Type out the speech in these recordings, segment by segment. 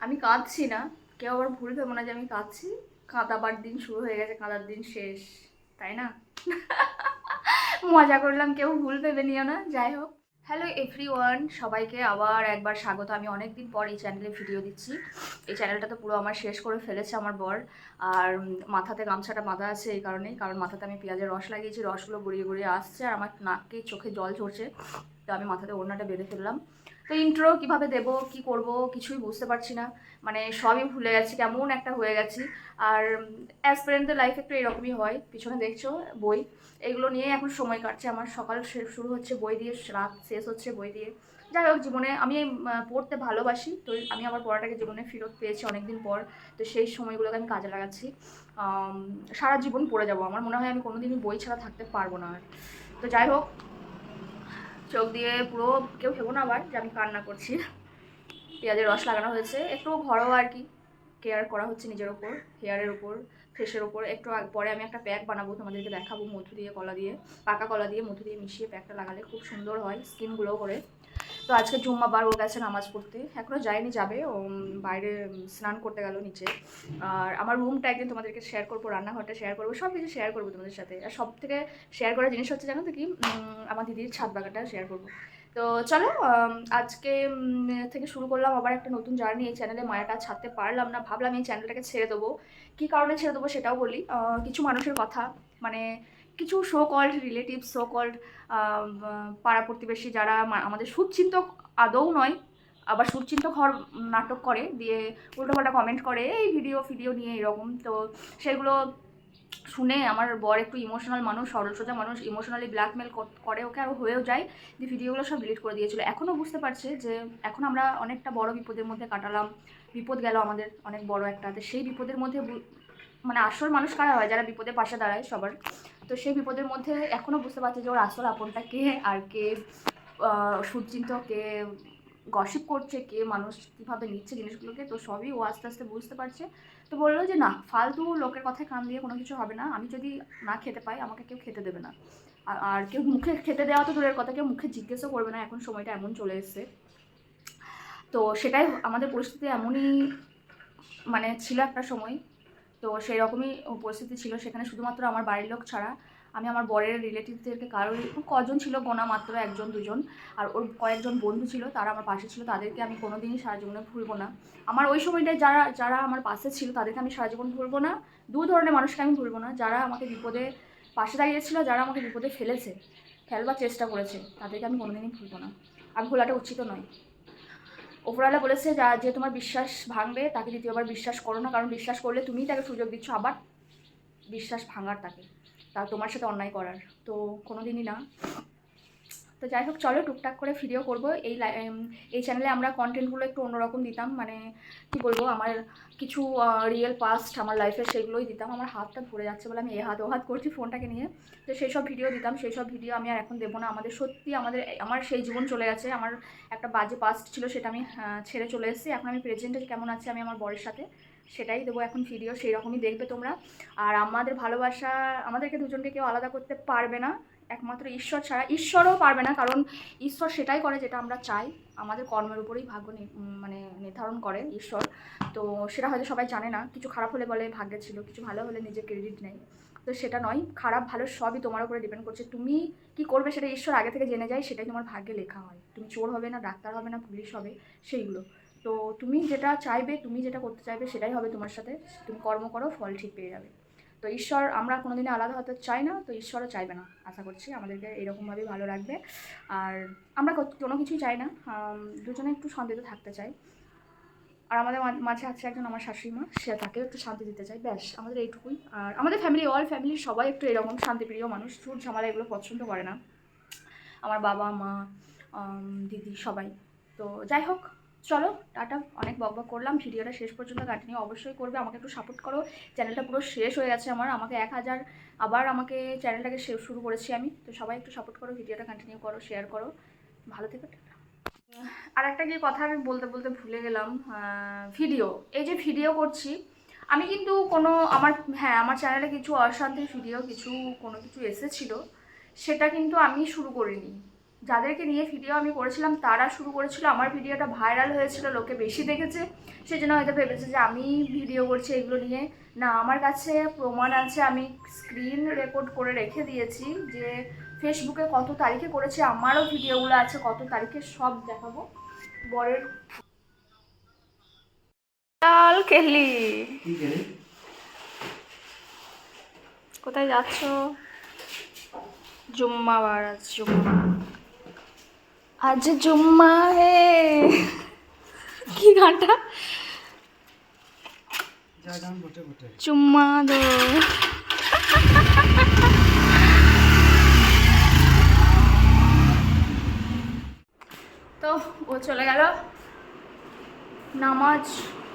আমি কাঁদছি না। কেউ আবার ভুল ভেবো না যে আমি কাঁদছি। কাঁদাবার দিন শুরু হয়ে গেছে, কাঁদার দিন শেষ, তাই না? মজা করলাম, কেউ ভুল ভেবে নিও না, যাই হোক। হ্যালো এভরি ওয়ান সবাইকে আবার একবার স্বাগত। আমি অনেক দিন পর এই চ্যানেলে ভিডিও দিচ্ছি। এই চ্যানেলটা তো পুরো আমার শেষ করে ফেলেছে আমার বর। আর মাথাতে গামছাটা বাঁধা আছে এই কারণেই, কারণ মাথাতে আমি পেঁয়াজের রস লাগিয়েছি, রসগুলো গড়িয়ে গড়িয়ে আসছে আর আমার নাককে চোখে জল ঝরছে। তো আমি মাথাতে ওড়নাটা বেঁধে ফেললাম। তো ইন্ট্রো কীভাবে দেব, কি করব, কিছুই বুঝতে পারছি না। মানে সবই ভুলে গেছি, কেমন একটা হয়ে গেছি। আর অ্যাসপিরেন্টদের লাইফ একটু এরকমই হয়, পিছনে দেখছ, বই। এগুলো নিয়ে এখন সময় কাটছে, আমার সকাল শুরু হচ্ছে বই দিয়ে, রাত শেষ হচ্ছে বই দিয়ে। যাই হোক, জীবনে আমি পড়তে ভালোবাসি, তো আমি আমার পড়াটাকে জীবনে ফেরত পেয়েছি অনেকদিন পর, তো সেই সময়গুলোকে আমি কাজে লাগাচ্ছি। সারা জীবন পড়ে যাব, আমার মনে হয় আমি কোনোদিনই বই ছাড়া থাকতে পারব না আর। তো যাই হোক চোখ দিয়ে পুরো কেউ ভেবো না আবার যে আমি কান্না করছি। পেঁয়াজের রস লাগানো হয়েছে। একটু ঘরোয়া আর কি। কেয়ার করা হচ্ছে নিজের ওপর হেয়ারের ওপর। ফেসের ওপর, একটু পরে আমি একটা প্যাক বানাবো তোমাদেরকে দেখাবো, মধু দিয়ে, কলা দিয়ে, পাকা কলা দিয়ে, মধু দিয়ে মিশিয়ে প্যাকটা লাগালে খুব সুন্দর হয় স্কিন গ্লো করে। তো আজকে জুম্মাবার ও গেছে নামাজ পড়তে এখনও যায়নি, যাবে, ও বাইরে স্নান করতে গেল নিচে। আর আমার রুমটা একদিন তোমাদেরকে শেয়ার করব, রান্নাঘরটা শেয়ার করব সব কিছু শেয়ার করব তোমাদের সাথে। আর সব থেকে শেয়ার করার জিনিস হচ্ছে জানো তো কি আমার দিদির ছাদ বাগানটা শেয়ার করব। তো চলো আজকে থেকে শুরু করলাম আবার একটা নতুন জার্নি এই চ্যানেলে মায়াটা ছাড়তে পারলাম না। ভাবলাম এই চ্যানেলটাকে ছেড়ে দেবো। কী কারণে ছেড়ে দেবো সেটাও বলি। কিছু মানুষের কথা মানে কিছু so called relative so called পাড়া প্রতিবেশী যারা আমাদের সুচিন্তক আদৌ নয়, আবার সুচিন্তক হওয়ার নাটক করে, দিয়ে উল্টোপাল্টা কমেন্ট করে, এই ভিডিও ফিডিও নিয়ে এরকম। তো সেগুলো শুনে আমার বর একটু ইমোশনাল মানুষ, সরল সোজা মানুষ ইমোশনালি ব্ল্যাকমেল করে ওকে আর হয়েও যায়। যে ভিডিওগুলো সব ডিলিট করে দিয়েছিল। এখনও বুঝতে পারছে যে এখন আমরা অনেকটা বড় বিপদের মধ্যে কাটালাম, বিপদ গেল আমাদের অনেক বড় একটা। তো সেই বিপদের মধ্যে মানে আসল মানুষ কারা হয়? যারা বিপদে পাশে দাঁড়ায় সবার। তো সেই বিপদের মধ্যে এখনও বুঝতে পারছে যে ওর আসল আপনটা কে আর কে সুচিন্ত কে গসিপ করছে, কে মানুষ কীভাবে নিচ্ছে জিনিসগুলোকে, তো সবই ও আস্তে আস্তে বুঝতে পারছে। তো বলল যে, না, ফালতু লোকের কথায় কান দিয়ে কোনো কিছু হবে না। আমি যদি না খেতে পাই, আমাকে কেউ খেতে দেবে না। আর- কেউ মুখে খেতে দেওয়া তো দূরের কথা, কেউ মুখে জিজ্ঞেসও করবে না, এখন সময়টা এমন চলে এসছে। তো সেটাই আমাদের পরিস্থিতি এমনই মানে ছিল একটা সময়। তো সেই রকমই পরিস্থিতি ছিল সেখানে, শুধুমাত্র আমার বাড়ির লোক ছাড়া। আমি আমার বরের রিলেটিভদেরকে কারোর কজন ছিল গোনা মাত্র একজন, দুজন, আর ওর কয়েকজন বন্ধু ছিল, তারা আমার পাশে ছিল, তাদেরকে আমি কোনোদিনই সারা জীবনে ভুলবো না। আমার ওই সময়টায় যারা যারা আমার পাশে ছিল, তাদেরকে আমি সারা জীবন ভুলবো না। দু ধরনের মানুষকে আমি ভুলবো না, যারা আমাকে বিপদে পাশে দাঁড়িয়েছিল, যারা আমাকে বিপদে ফেলেছে, ফেলবার চেষ্টা করেছে, তাদেরকে আমি কোনোদিনই ভুলবো না। আর ভোলাটা উচিত নয়। ওপরওয়ালা বলেছে, যা, যে তোমার বিশ্বাস ভাঙবে, তাকে দ্বিতীয়বার বিশ্বাস করো না, কারণ বিশ্বাস করলে তুমিই তাকে সুযোগ দিচ্ছ, আবার বিশ্বাস ভাঙার তাকে। তা তোমার সাথে অন্যায় করার। তো কোনো দিনই না। তো যাই হোক, চলো টুকটাক করে ভিডিও করব। এই এই চ্যানেলে আমরা কন্টেন্টগুলো একটু অন্যরকম দিতাম। মানে কি বলব, আমার কিছু রিয়েল পাস্ট আমার লাইফের সেগুলোই দিতাম। আমার হাতটা ধরে যাচ্ছে বলে আমি এ হাত ও হাত করছি ফোনটাকে নিয়ে। তো সেই সব ভিডিও দিতাম। সেই সব ভিডিও আমি আর এখন দেবো না। আমাদের সত্যি আমাদের, আমার সেই জীবন চলে গেছে। আমার একটা বাজে পাস্ট ছিল, সেটা আমি ছেড়ে চলে এসেছি। এখন আমি প্রেজেন্টে কেমন আছি আমি আমার বরের সাথে। সেটাই দেবো এখন ভিডিও সেই রকমই দেখবে তোমরা। আর আমাদের ভালোবাসা, আমাদেরকে দুজনকে কেউ আলাদা করতে পারবে না। একমাত্র ঈশ্বর ছাড়া, ঈশ্বরও পারবে না, কারণ ঈশ্বর সেটাই করে যেটা আমরা চাই। আমাদের কর্মের উপরেই ভাগ্য মানে নির্ধারণ করে ঈশ্বর। তো সেটা হয়তো সবাই জানে না, কিছু খারাপ হলে বলে ভাগ্যে ছিল, কিছু ভালো হলে নিজে ক্রেডিট নেই তো সেটা নয়, খারাপ ভালো সবই তোমার উপরে ডিপেন্ড করছে। তুমি কি করবে সেটা ঈশ্বর আগে থেকে জেনে যায়, সেটাই তোমার ভাগ্যে লেখা হয়। তুমি চোর হবে না, ডাক্তার হবে না পুলিশ হবে, সেইগুলো। তো তুমি যেটা চাইবে, তুমি যেটা করতে চাইবে সেটাই হবে তোমার সাথে। তুমি কর্ম করো, ফল ঠিক পেয়ে যাবে। তো ঈশ্বর, আমরা কোনোদিনই আলাদা হতে চাই না, তো ঈশ্বরও চাইবে না, আশা করছি। আমাদেরকে এরকমভাবেই ভালো রাখবে আর আমরা কোনো কিছুই চাই না। দুজনে একটু শান্তিতে থাকতে চাই। আর আমাদের মাঝে আছে একজন আমার শাশুড়ি মা সে তাকেও একটু শান্তি দিতে চাই। ব্যাস, আমাদের এইটুকুই। আর আমাদের ফ্যামিলি অল ফ্যামিলির সবাই একটু এরকম শান্তিপ্রিয় মানুষ। চুর ঝামেলা এগুলো পছন্দ করে না। আমার বাবা, মা দিদি সবাই। তো যাই হোক চলো, টাটা, অনেক বক বক করলাম, ভিডিওটা শেষ পর্যন্ত কন্টিনিউ অবশ্যই করবে, আমাকে একটু সাপোর্ট করো চ্যানেলটা পুরো শেষ হয়ে গেছে আমার, আমাকে এক হাজার, আবার আমাকে চ্যানেলটাকে শে- শুরু করেছি আমি, তো সবাই একটু সাপোর্ট করো, ভিডিওটা কন্টিনিউ করো শেয়ার করো, ভালো থেকো, টাটা। আর একটা কি কথা আমি বলতে বলতে ভুলে গেলাম ভিডিও এই যে ভিডিও করছি, আমি কিন্তু কোনো আমার হ্যাঁ আমার চ্যানেলে কিছু অশান্তির ভিডিও কিছু কোনো কিছু এসেছিল, সেটা কিন্তু আমি শুরু করিনি। যাদেরকে নিয়ে ভিডিও আমি করেছিলাম তারা শুরু করেছিল আমার ভিডিওটা ভাইরাল হয়েছিল লোকে বেশি দেখেছে। সেই জন্য হয়তো ভেবেছে যে আমি ভিডিও করছি এগুলো নিয়ে। না আমার কাছে প্রমাণ আছে আমি স্ক্রিন রেকর্ড করে রেখে দিয়েছি যে ফেসবুকে কত তারিখে করেছে আমারও ভিডিওগুলো আছে কত তারিখে সব দেখাবো। বরের লাল কেলি। কোথায় যাচ্ছ? জুম্মা বার আজ জুম্মা আজ জুম্মা হে। কি গানটা? চুম্মা দো। তো ও চলে গেল। নামাজ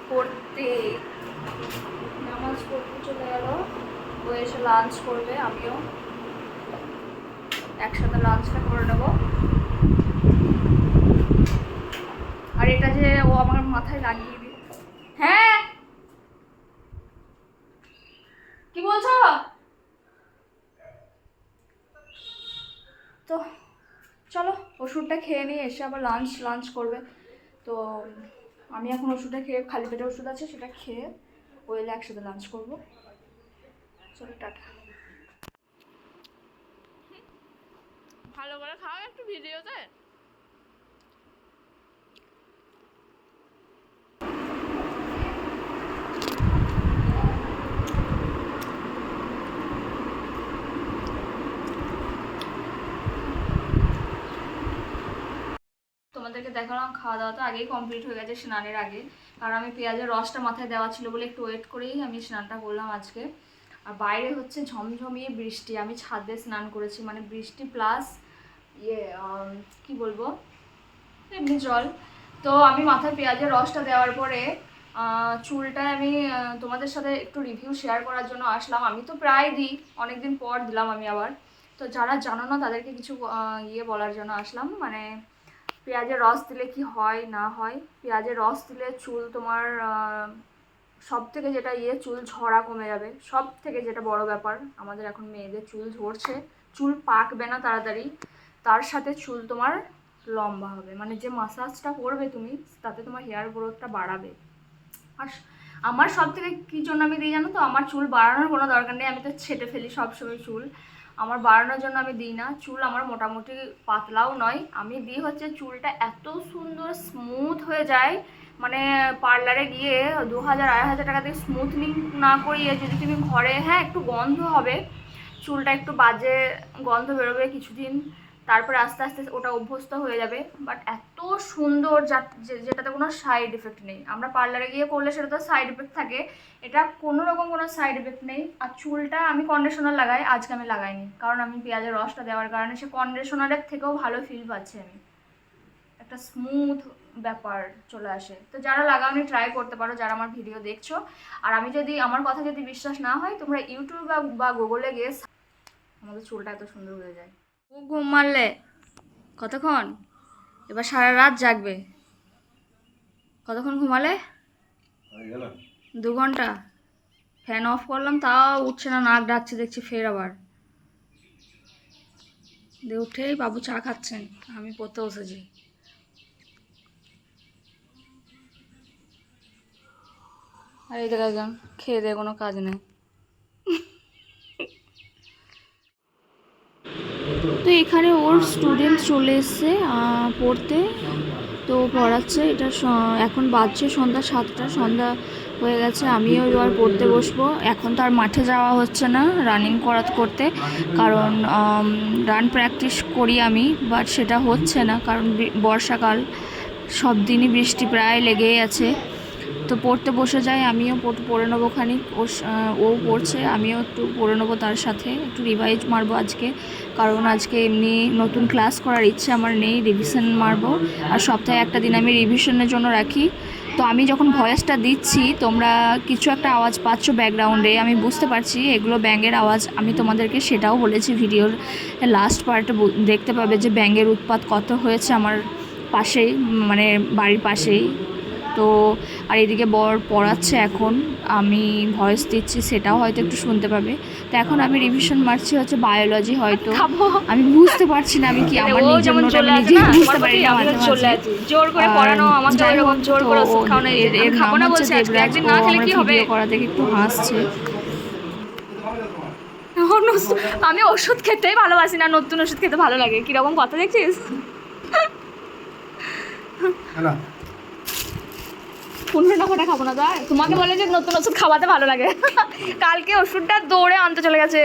পড়তে। নামাজ পড়তে চলে গেল। ও এসে লাঞ্চ করবে, আমিও একসাথে লাঞ্চটা করে নেব। আর এটা যে ও আমার মাথায় লাগিয়ে দিল। হ্যাঁ। কি বলছো? তো চলো ওষুধটা খেয়ে নিয়ে এসে আবার লাঞ্চ লাঞ্চ করবে। তো আমি এখন ওষুধটা খেয়ে খালি পেটে ওষুধ আছে সেটা খেয়ে ও এলে একসাথে লাঞ্চ করব। চলো টাটা। ভালো করে খাও একটু ভিডিওতে তোমাদেরকে দেখালাম খাওয়া দাওয়া তো আগেই কমপ্লিট হয়ে গেছে স্নানের আগে। কারণ আমি পেঁয়াজের রসটা মাথায় দেওয়া ছিল বলে একটু ওয়েট করেই আমি স্নানটা করলাম আজকে। আর বাইরে হচ্ছে ঝমঝমিয়ে বৃষ্টি। আমি ছাদে স্নান করেছি মানে বৃষ্টি প্লাস ইয়ে কি বলব? এমনি জল। তো আমি মাথায় পেঁয়াজের রসটা দেওয়ার পরে চুলটায় আমি তোমাদের সাথে একটু রিভিউ শেয়ার করার জন্য আসলাম। আমি তো প্রায় দিই, অনেকদিন পর দিলাম আমি আবার। তো যারা জানো না, তাদেরকে কিছু ইয়ে বলার জন্য আসলাম। মানে পেঁয়াজের রস দিলে কি হয়, না হয়? পেঁয়াজের রস দিলে চুল তোমার সব থেকে যেটা ইয়ে চুল ঝরা কমে যাবে। সব থেকে যেটা বড় ব্যাপার, আমাদের এখন মেয়েদের চুল ঝরছে। চুল পাকবে না তাড়াতাড়ি, তার সাথে চুল তোমার লম্বা হবে। মানে যে মাসাজটা করবে তুমি, তাতে তোমার হেয়ার গ্রোথটা বাড়াবে। আর আমার সব থেকে কী জন্য আমি দিই জানো তো? আমার চুল বাড়ানোর কোনো দরকার নেই, আমি তো ছেটে ফেলি সবসময় চুল। আমার বাড়ানোর জন্য আমি দিই না। চুল আমার মোটামুটি পাতলাও নয়। আমি দিই হচ্ছে চুলটা এত সুন্দর স্মুথ হয়ে যায়। মানে পার্লারে গিয়ে দু হাজার, আড়াই হাজার টাকা দিয়ে স্মুথনিং না করিয়ে যদি তুমি ঘরে হ্যাঁ একটু গন্ধ হবে, চুলটা একটু বাজে গন্ধ বেরোবে কিছুদিন। তারপরে আস্তে আস্তে ওটা অভ্যস্ত হয়ে যাবে। বাট এত সুন্দর যা- যেটাতে কোনো সাইড এফেক্ট নেই। আমরা পার্লারে গিয়ে করলে সেটা তো সাইড এফেক্ট থাকে। এটা কোনো রকম কোনো সাইড এফেক্ট নেই। আর চুলটা আমি কন্ডিশনার লাগাই, আজকে আমি লাগাইনি। কারণ আমি পেঁয়াজের রসটা দেওয়ার কারণে সে কন্ডিশনারের থেকেও ভালো ফিল পাচ্ছি আমি। একটা স্মুথ ব্যাপার চলে আসে। তো যারা লাগাওনি ট্রাই করতে পারো যারা আমার ভিডিও দেখছ। আর আমি যদি, আমার কথা যদি বিশ্বাস না হয়, তোমরা ইউটিউব বা গুগলে গিয়ে আমাদের চুলটা এত সুন্দর হয়ে যায়। ঘুম মারলে। কতক্ষণ? এবার সারা রাত জাগবে। কতক্ষণ ঘুমালে? দু ঘণ্টা। ফ্যান অফ করলাম তাও উঠছে না নাক ডাকছে দেখছি ফের আবার। দিয়ে উঠেই বাবু চা খাচ্ছেন আমি পড়তে বসেছি। আর এই দেখা খেয়ে দিয়ে কোনো কাজ নেই। তো এখানে ওর স্টুডেন্ট চলে এসছে পড়তে। তো পড়াচ্ছে, এটা এখন বাজছে সন্ধ্যা সাতটা, সন্ধ্যা হয়ে গেছে, আমিও এবার পড়তে বসবো। এখন তো আর মাঠে যাওয়া হচ্ছে না রানিং করা, করতে। কারণ রান প্র্যাকটিস করি আমি বাট সেটা হচ্ছে না, কারণ বর্ষাকাল সব দিনই বৃষ্টি প্রায় লেগেই আছে। তো পড়তে বসে যাই আমিও পড়- নেব খানিক। ও ও পড়ছে, আমিও একটু পড়ে নেব তার সাথে। একটু রিভাইজ মারবো আজকে। কারণ আজকে এমনি নতুন ক্লাস করার ইচ্ছে আমার নেই রিভিশন মারবো। আর সপ্তাহে একটা দিন আমি রিভিশনের জন্য রাখি। তো আমি যখন ভয়েসটা দিচ্ছি, তোমরা কিছু একটা আওয়াজ পাচ্ছ ব্যাকগ্রাউন্ডে আমি বুঝতে পারছি এগুলো ব্যাঙের আওয়াজ। আমি তোমাদেরকে সেটাও বলেছি ভিডিওর লাস্ট পার্টে দেখতে পাবে যে ব্যাঙের উৎপাত কত হয়েছে আমার পাশেই মানে বাড়ির পাশেই। তো আর এদিকে বর পড়াচ্ছে এখন। আমি ভয়েস দিচ্ছি সেটাও হয়তো একটু শুনতে পাবে। তো এখন আমি রিভিশন মারছি হচ্ছে বায়োলজি হয়তো। আমি বুঝতে পারছি না আমি কি আমার নিজের যেমন নোট আমি নিজেই বুঝতে পারি না মাঝে চলে মাঝে। জোর করে পড়ানো আমাকে যাই এরকম জোর তো করে ওষুধ খাওয়ানো এর- খাব না বলছে একদিন না খেলে কি হবে? করা দেখে একটু হাসছে। আমি ওষুধ খেতেই ভালোবাসি না নতুন ওষুধ খেতে ভালো লাগে। কীরকম কথা দেখছিস? হ্যালো পনেরো টাকাটা খাব না তাই তোমাকে বলে যে নতুন ওষুধ খাওয়াতে ভালো লাগে। কালকে ওষুধটা দৌড়ে আনতে চলে গেছে।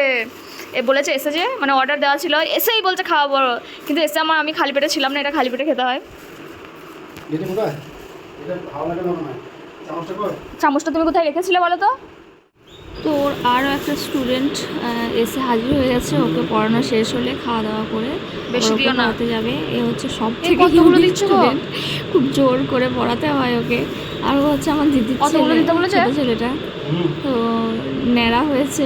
এ বলেছে এসে যে মানে অর্ডার দেওয়া ছিল এসেই বলছে খাওয়াবো। কিন্তু এসে আমার আমি খালি পেটে ছিলাম না এটা খালি পেটে খেতে হয়। যেটা কোথায়? এটা ভালো লাগে না চামচটা তুমি কোথায় রেখেছিলে বলো তো? তো ওর আরও একটা স্টুডেন্ট এসে হাজির হয়ে গেছে। ওকে পড়ানো শেষ হলে খাওয়া দাওয়া করে বেশি দিও না। যাবে। এ হচ্ছে সব থেকে। খুব জোর করে পড়াতে হয় ওকে। আর হচ্ছে আমার দিদির কতগুলো ছেলে দিতে বলেছে? ছেলেটা। তো ন্যাড়া হয়েছে।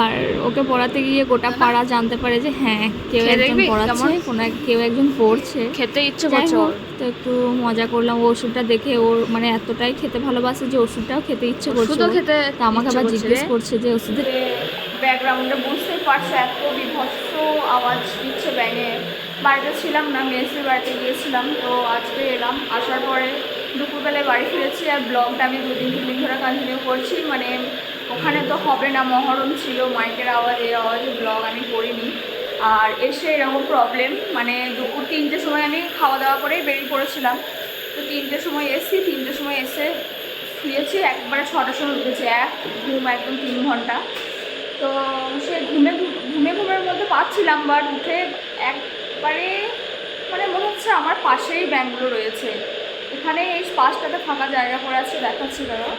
আর ওকে পড়াতে গিয়ে গোটা পাড়া জানতে পারে যে হ্যাঁ কেউ একজন পড়াচ্ছে কোনো কেউ একজন পড়ছে। খেতে ইচ্ছে করছে তো একটু মজা করলাম। ও ওষুধটা দেখে ওর মানে এতটাই খেতে ভালোবাসে যে ওষুধটাও খেতে ইচ্ছে করছে ওষুধও খেতে তো আমাকে আবার জিজ্ঞেস করছে যে ওষুধের ব্যাকগ্রাউন্ডে বুঝতে পারছ এত বিভৎস আওয়াজ দিচ্ছে ব্যাঙে। বাড়িতে ছিলাম না, মেসির বাড়িতে গিয়েছিলাম, তো আজকে এলাম। আসার পরে দুপুরবেলায় বাড়ি ফিরেছি আর ব্লগটা আমি দুদিন তিন দিন ধরে কন্টিনিউ করছি। মানে ওখানে তো হবে না, মহরম ছিল, মাইকের আওয়াজ, এই আওয়াজে ব্লগ আমি করিনি। আর এসে এরকম প্রবলেম মানে দুপুর তিনটের সময় আমি খাওয়া দাওয়া করেই বেরিয়ে পড়েছিলাম। তো তিনটের সময় এসেছি, তিনটের সময় এসে শুয়েছি, একবারে ছটার সময় উঠেছি, এক ঘুম একদম তিন ঘণ্টা। তো সে ঘুমে ঘুমে ঘুমের মধ্যে পাচ্ছিলাম বাট উঠে একবারে মানে মনে হচ্ছে আমার পাশেই ব্যাঙ্গলো রয়েছে। এখানে এই পাশটাতে ফাঁকা জায়গা পড়ে আছে দেখাচ্ছি দাঁড়া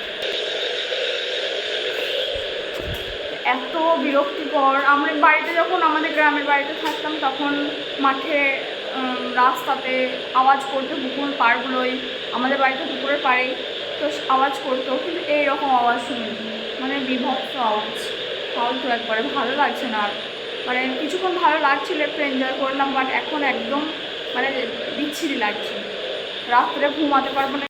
এত বিরক্তিকর। আমরা বাড়িতে যখন আমাদের গ্রামের বাড়িতে থাকতাম, তখন মাঠে রাস্তাতে আওয়াজ করতো পুকুর পাড়গুলোই আমাদের বাড়িতে পুকুরের পাড়েই তো আওয়াজ করতো, কিন্তু এইরকম আওয়াজ শুনিনি। মানে বিভক্ত আওয়াজ। ফালতু একবারে ভালো লাগছে না আর। মানে কিছুক্ষণ ভালো লাগছিল, একটু এনজয় করলাম বাট এখন একদম মানে বিচ্ছিরি লাগছে। রাত্রে ঘুমাতে পারব না।